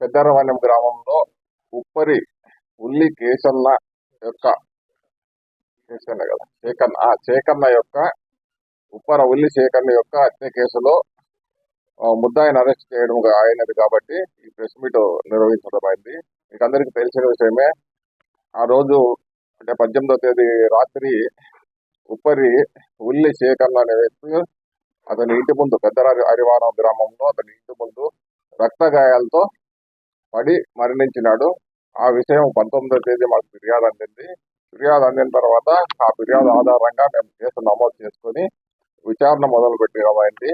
పెద్దరవనం గ్రామంలో ఉప్పరి ఉల్లి కేసన్న యొక్క కేసన్న కదా చేకన్న ఆ చేకన్న యొక్క ఉప్పర ఉల్లి చేకన్న యొక్క హత్య కేసులో ముద్దాయిని అరెస్ట్ చేయడం అయినది కాబట్టి ఈ ప్రెస్ మీట్ నిర్వహించడం అయింది మీకు అందరికీ తెలిసిన విషయమే ఆ రోజు అంటే పద్దెనిమిదో తేదీ రాత్రి ఉప్పరి ఉల్లి శేఖన్న అనే వ్యక్తి అతని ఇంటి ముందు పెద్ద అరివానం గ్రామంలో అతని ఇంటి ముందు రక్తగాయాలతో పడి మరణించినాడు. ఆ విషయం పంతొమ్మిదో తేదీ మాకు ఫిర్యాదు అందింది. ఫిర్యాదు అందిన తర్వాత ఆ ఫిర్యాదు ఆధారంగా మేము కేసు నమోదు చేసుకుని విచారణ మొదలు పెట్టడమైంది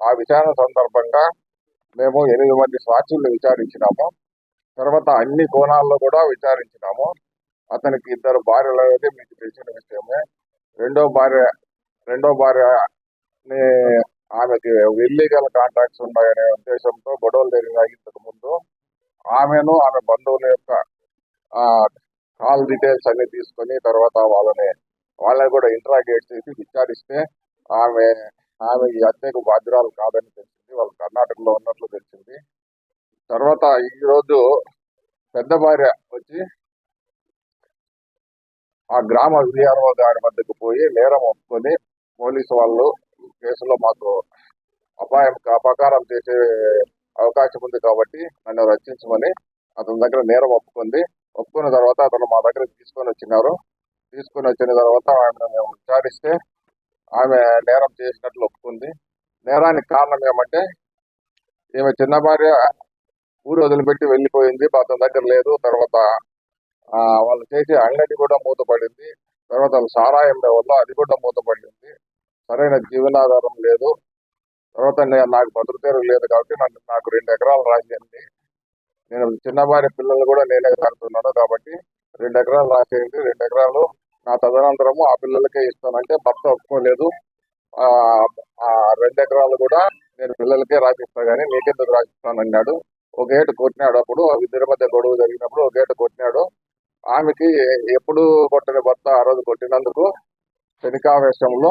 ఆ విచారణ సందర్భంగా మేము ఎనిమిది మంది సాక్షుల్ని విచారించినాము. తర్వాత అన్ని కోణాల్లో కూడా విచారించినాము. అతనికి ఇద్దరు భార్యలు అనేది మీకు తెలిసిన విషయమే. రెండో భార్య రెండో భార్యని ఆమెకి ఇల్లీగల్ కాంట్రాక్ట్స్ ఉన్నాయనే ఉద్దేశంతో గొడవలు జరిగినాయి ఇంతకు ముందు ఆమెను ఆమె బంధువుల యొక్క ఆ కాల్ డీటెయిల్స్ అన్ని తీసుకొని తర్వాత వాళ్ళని వాళ్ళని కూడా ఇంట్రాగేట్ చేసి విచారిస్తే ఆమె ఆమె ఈ హత్యకు బాధ్యురాలు కాదని తెలిసింది. వాళ్ళు కర్ణాటకలో ఉన్నట్లు తెలిసింది. తర్వాత ఈ రోజు పెద్ద భార్య వచ్చి ఆ గ్రామ విఆర్ఓ గారి వద్దకు పోయి నేరం ఒప్పుకొని పోలీసు వాళ్ళు కేసులో మాకు అపాయం అపకారం చేసే అవకాశం ఉంది కాబట్టి నన్ను రక్షించమని అతని దగ్గర నేరం ఒప్పుకుంది. ఒప్పుకున్న తర్వాత అతను మా దగ్గర తీసుకొని వచ్చినారు. తీసుకొని వచ్చిన తర్వాత ఆమెను మేము విచారిస్తే ఆమె నేరం చేసినట్లు ఒప్పుకుంది. నేరానికి కారణం ఏమంటే ఈమె చిన్న భార్య ఊరు వదిలిపెట్టి వెళ్ళిపోయింది. అతని దగ్గర లేదు. తర్వాత వాళ్ళు చేసే అంగడి కూడా మూతపడింది. తర్వాత వాళ్ళు సారాయం వల్ల అది కూడా మూతపడింది. సరైన జీవనాధారం లేదు. తర్వాత నాకు భద్రతీరు లేదు కాబట్టి నన్ను నాకు రెండు ఎకరాలు రాసేయండి. నేను చిన్న భార్య పిల్లలు కూడా నేనే కడుతున్నాను కాబట్టి రెండు ఎకరాలు రాసేయండి. రెండు ఎకరాలు నా తదనంతరము ఆ పిల్లలకే ఇస్తానంటే భర్త ఒప్పుకోలేదు. ఆ రెండు ఎకరాలు కూడా నేను పిల్లలకే రాసిస్తా గానీ నీకెందుకు రాసిస్తాను అన్నాడు. ఒక ఏటు కొట్టినాడు అప్పుడు ఇద్దరి మధ్య గొడవ జరిగినప్పుడు ఒక ఏటు కొట్టినాడు. ఆమెకి ఎప్పుడు కొట్టిన భర్త ఆ రోజు కొట్టినందుకు శనికావేశంలో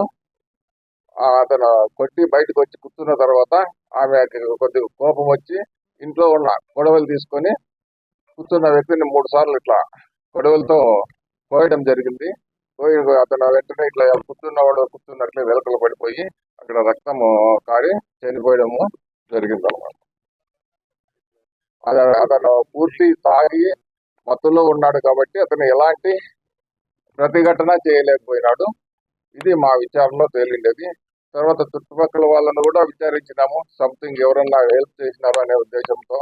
అతను కొట్టి బయటకు వచ్చి కూర్చున్న తర్వాత ఆమెకి కొద్దిగా కోపం వచ్చి ఇంట్లో ఉన్న గొడవలు తీసుకొని కూర్చున్న వ్యక్తిని మూడు సార్లు ఇట్లా గొడవలతో కోయడం జరిగింది. పోయి అతను వెంటనే ఇట్లా కూర్చున్నవాడు కూర్చున్నట్లే వెలకలు పడిపోయి అక్కడ రక్తము కారి చనిపోయడము జరిగింది అనమాట అతను పూర్తి తాగి మత్తులో ఉన్నాడు కాబట్టి అతను ఎలాంటి ప్రతిఘటన చేయలేకపోయినాడు. ఇది మా విచారణలో తేలిండేది. తర్వాత చుట్టుపక్కల వాళ్ళను కూడా విచారించినాము. సంథింగ్ ఎవరన్నా హెల్ప్ చేసినారు అనే ఉద్దేశంతో.